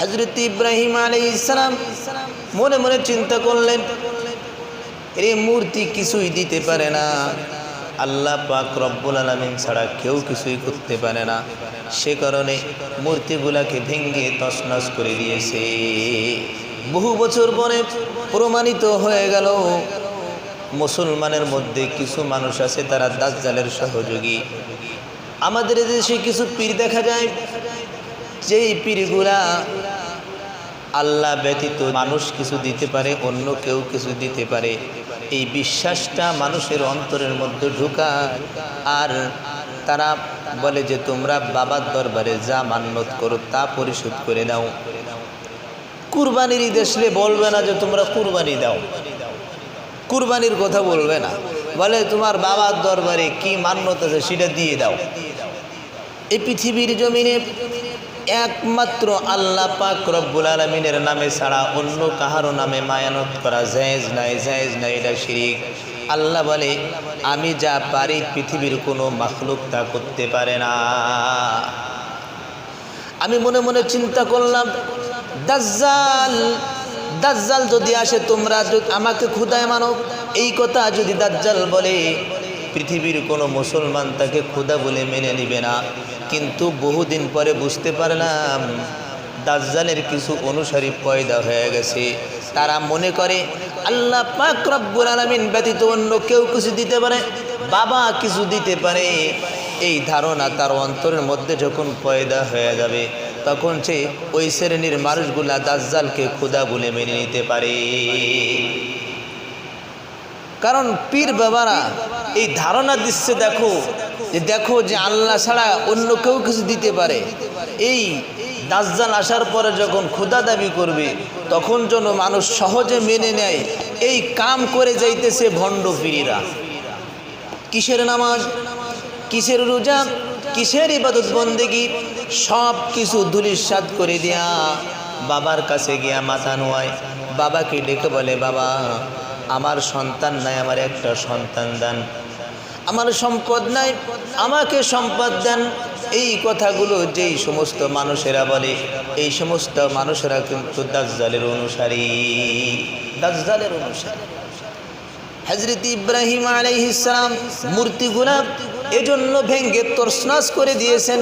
হজরত ইব্রাহিম আলী ইসলাম মনে মনে চিন্তা করলেন, এ মূর্তি কিছুই দিতে পারে না। আল্লাহ পাক রব্বুল আলমিন ছাড়া কেউ কিছুই করতে পারে না। সে কারণে মূর্তিগুলাকে ভেঙ্গে তছনছ করে দিয়েছে। বহু বছর পরে প্রমাণিত হয়ে গেল, মুসলমানের মধ্যে কিছু মানুষ আছে তারা দাজ্জালের সহযোগী। আমাদের দেশে কিছু পীর দেখা যায়, যেই পীরগুলা আল্লাহ ব্যতীত মানুষ কিছু দিতে পারে, অন্য কেউ কিছু দিতে পারে। এই বিশ্বাসটা মানুষের অন্তরের মধ্যে ঢুকায়। আর তারা বলে যে, তোমরা বাবার দরবারে যা মান্যত করো তা পরিশোধ করে দাও কুরবানির ঈদ আসলে বলবে না যে, তোমরা কুরবানি দাও। কুরবানির কথা বলবে না। বলে, তোমার বাবার দরবারে কি মান্যত আছে সেটা দিয়ে দাও। এই পৃথিবীর জমিনে একমাত্র আল্লাহ পাক রব্বুল আলমিনের নামে ছাড়া অন্য কাহারও নামে মায়ানত করা জায়েজ নাই জায়েজ নাই, এটা শিরিক। আল্লাহ বলে, আমি যা পারি পৃথিবীর কোনো মাখলুক তা করতে পারে না। আমি মনে মনে চিন্তা করলাম, দাজ্জাল দাজ্জাল যদি আসে তোমরা আমাকে ক্ষুদায় মানো। এই কথা যদি দাজ্জাল বলে, পৃথিবীর কোনো মুসলমান তাকে ক্ষুদা বলে মেনে নিবে না। কিন্তু বহুদিন পরে বুঝতে পারলাম, দাজ্জালের কিছু অনুসারী পয়দা হয়ে গেছে। তারা মনে করে, আল্লাহ পাক রব্বুল আলমিন ব্যতীত অন্য কেউ কিছু দিতে পারে? বাবা কিছু দিতে পারে। এই ধারণা তার অন্তরের মধ্যে যখন পয়দা হয়ে যাবে, তখন সে ওই শ্রেণির মানুষগুলা দাজ্জালকে ক্ষুদা বলে মেনে নিতে পারে। কারণ পীর বাবারা, এই ধারণা দিচ্ছে, দেখো যে দেখো যে আল্লাহ ছাড়া অন্য কেউ কিছু দিতে পারে। এই দাজ্জাল আসার পরে যখন ক্ষুদা দাবি করবে, তখন যেন মানুষ সহজে মেনে নেয়, এই কাম করে যাইতেছে ভণ্ড পীরিরা। কিসের নামাজ? কিসের রোজা? কিসের ইবাদত বন্দেগি? সব কিছু ধুলিস্বাদ করে দেয়া বাবার কাছে গিয়া মাথা নোয়ায়। বাবাকে ডেকে বলে, বাবা, আমার সন্তান নাই, আমার একটা সন্তান দেন। আমার সম্পদ নাই, আমাকে সম্পদ দেন। এই কথাগুলো যেই সমস্ত মানুষেরা বলে, এই সমস্ত মানুষেরা কিন্তু দাজ্জালের অনুসারী। দাজ্জালের অনুসারী। হজরত ইব্রাহিম আলাইহিস সালাম মূর্তিগুলা এজন্য ভেঙ্গে তরসনাস করে দিয়েছেন।